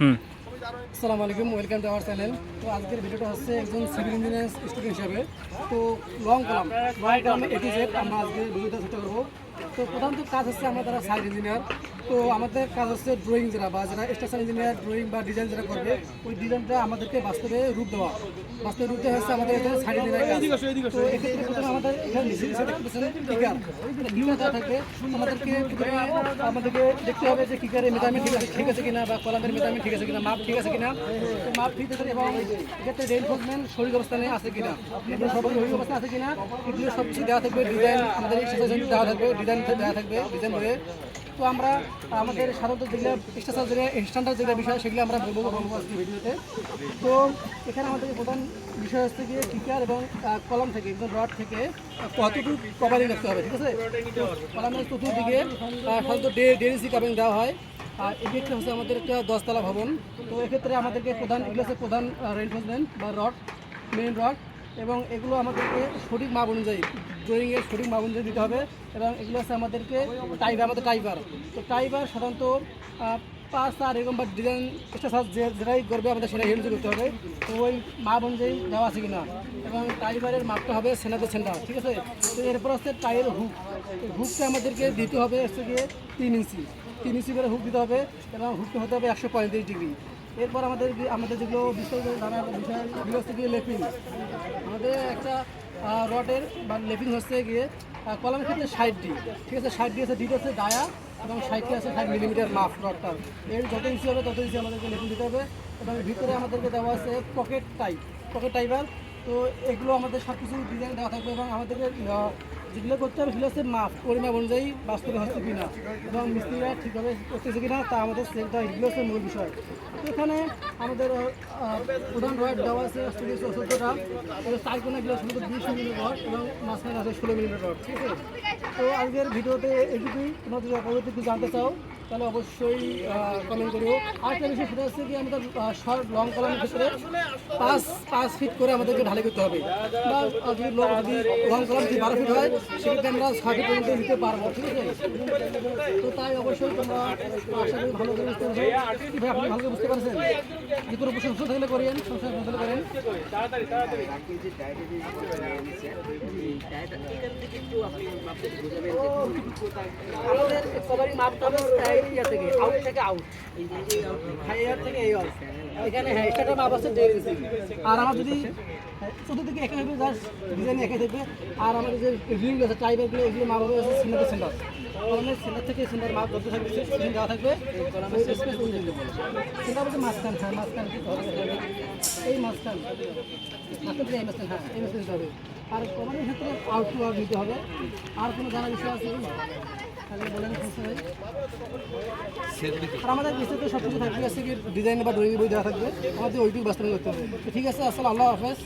হুম। আসসালামু আলাইকুম, welcome to our channel. তো আজকের ভিডিওটা হচ্ছে একজন সিভিল ইঞ্জিনিয়ার স্টুডেন্ট হিসাবে। তো long column long column A to Z আমরা আজকে ভিডিওটা চেষ্টা করব। তো প্রধানত কাজ হচ্ছে আমরা যারা সাইড ইঞ্জিনিয়ার তো আমাদের কাজ হচ্ছে ড্রয়িং যারা বা যারা স্টেশন ইঞ্জিনিয়ার ড্রয়িং বা ডিজাইন যারা করবে ওই ডিজাইনটা আমাদেরকে বাস্তবে রূপ দেওয়া। বাস্তবে রূপ দেওয়া হচ্ছে আমাদের এখানে সাইড ইঞ্জিনিয়ার কাজ। তো এক্ষেত্রে প্রথমে আমাদের এখানে নিচে দেখতে পাচ্ছেন কিকার কিকার থাকবে। আমাদেরকে আমাদেরকে দেখতে হবে যে কিকারের মেটামি ঠিক আছে ঠিক আছে কিনা বা কলামের মেটামি ঠিক আছে কিনা মাপ ঠিক আছে কিনা। তো মাপ ঠিক আছে এবং এক্ষেত্রে রেনফোর্সমেন্ট শরীর অবস্থানে আছে কিনা। এগুলো সব শরীর অবস্থা আছে কিনা এগুলো সব কিছু দেওয়া থাকবে ডিজাইন আমাদের দেওয়া থাকবে ডিজাইন দেওয়া থাকবে ডিজাইন করে তো আমরা আমাদের সাধারণত যেগুলো স্ট্যান্ডার্ড যেগুলো স্ট্যান্ডার্ড যেগুলো বিষয়, সেগুলো আমরা বলব বলব আজকে ভিডিওতে। তো এখানে আমাদের প্রধান বিষয় হচ্ছে গিয়ে টিকার এবং কলম থেকে, একদম রড থেকে কতটুকু কভারিং রাখতে হবে, ঠিক আছে? কলমের চতুর্দিকে সাধারণত ডেরিসি কাবিং দেওয়া হয়, আর একটা হচ্ছে আমাদের একটা দশতলা ভবন। তো এক্ষেত্রে আমাদেরকে প্রধান, এগুলো হচ্ছে প্রধান রেনফোর্সমেন্ট বা রড মেইন রড। এবং এগুলো আমাদেরকে সঠিক মাপ অনুযায়ী ড্রয়িংয়ের সঠিক মাপ অনুযায়ী দিতে হবে এবং এগুলো হচ্ছে আমাদেরকে টাইবার আমাদের টাইবার তো টাইবার সাধারণত পাঁচ আর এরকম বা ডিজাইন স্টেশন যে যেটাই করবে আমাদের সেটা হেলমেট করতে হবে। তো ওই মাপ অনুযায়ী দেওয়া আছে কিনা। এবং টাইবারের মাপটা হবে সেন্টার সেন্টার ঠিক আছে? তো এরপর হচ্ছে টাইয়ের হুক হুকটা আমাদেরকে দিতে হবে হচ্ছে গিয়ে তিন ইঞ্চি। তিন ইঞ্চি করে হুক দিতে হবে এবং হুকটা হতে হবে একশো পঁয়ত্রিশ ডিগ্রি। এরপর আমাদের আমাদের যেগুলো বিষয় এগুলো হচ্ছে গিয়ে লেপিং আমাদের একটা রডের বা লেপিং হচ্ছে গিয়ে কলমের ক্ষেত্রে ষাট ডি। ঠিক আছে, ষাট ডি আছে ডিটা হচ্ছে ডায়া এবং ষাটটি আছে ষাট মিলিমিটার মাপ রডটার। এর যত ইঞ্চি হবে, তত ইঞ্চি আমাদেরকে লেপিং দিতে হবে। এবং ভিতরে আমাদেরকে দেওয়া আছে পকেট টাইপ পকেট টাইপার তো এগুলো আমাদের সব কিছু ডিজাইন দেওয়া থাকবে এবং আমাদেরকে যেগুলো করতে হবে সেগুলো হচ্ছে মাপ পরিমাপ অনুযায়ী বাস্তবে হচ্ছে কিনা এবং মিস্ত্রিরা ঠিকভাবে করতেছে কিনা তা আমাদের সেলটা এগুলো হচ্ছে মূল বিষয়। তো এখানে আমাদের প্রধান রয়েট দেওয়া আছে এবার চার কোনাগুলো শুধু বিশ মিলিমিটার রড এবং মাঝখানে আছে ষোলো মিলিমিটার রড, ঠিক আছে? তো আজকের ভিডিওতে এটুকুই। তোমাদের পরবর্তী কিছু জানতে চাও তাহলে অবশ্যই কমেন্ট করিও। আরেকটা বিষয় সেটা হচ্ছে কি, আমাদের শর্ট লং কলামের ক্ষেত্রে পাঁচ পাঁচ ফিট করে আমাদেরকে ঢালাই করতে হবে। বা যদি যদি লং কলাম যদি বারো ফিট হয়, সেক্ষেত্রে আমরা ছয় পর্যন্ত নিতে পারব, ঠিক আছে? তো তাই অবশ্যই তোমরা আশা করি ভালো করে বুঝতে পারছ আপনি ভালো করে বুঝতে পারছেন? যে কোনো প্রশংসা থাকলে করেন সংসার থাকলে করেন আমাদের কভারিং মাপটা থেকে আউট থেকে আউট হাইয়ার থেকে এই অল এখানে হ্যাঁ মাপ আছে দেড় ইঞ্চি আর আমার যদি চতুর্দিকে একা হবে জাস্ট ডিজাইন একা থাকবে আর আমাদের যে রিং আছে টাইবারগুলো এগুলো মাপ হবে সেন্টার সেন্টার কলমের সেন্টার থেকে সেন্টার মাপ যত থাকবে সেন্টার দেওয়া থাকবে। ওই স্পেস অনুযায়ী সেটা বলতে মাঝখান হ্যাঁ মাঝখান এই মাঝখান। মাঝখান এই মাঝখান হ্যাঁ এই মাঝখান হবে। আর কমানের ক্ষেত্রে আউট টু আউট দিতে হবে। আর কোনো জানার বিষয় আছে? তাহলে বলেন সমস্যা নেই। আর আমাদের বিস্তারিত সব কিছু থাকবে আছে কি ডিজাইন বা ড্রয়িং বই দেওয়া থাকবে। আমাদের ওইটুকু বাস্তবায়ন করতে হবে। ঠিক আছে আসলে আল্লাহ হাফেজ।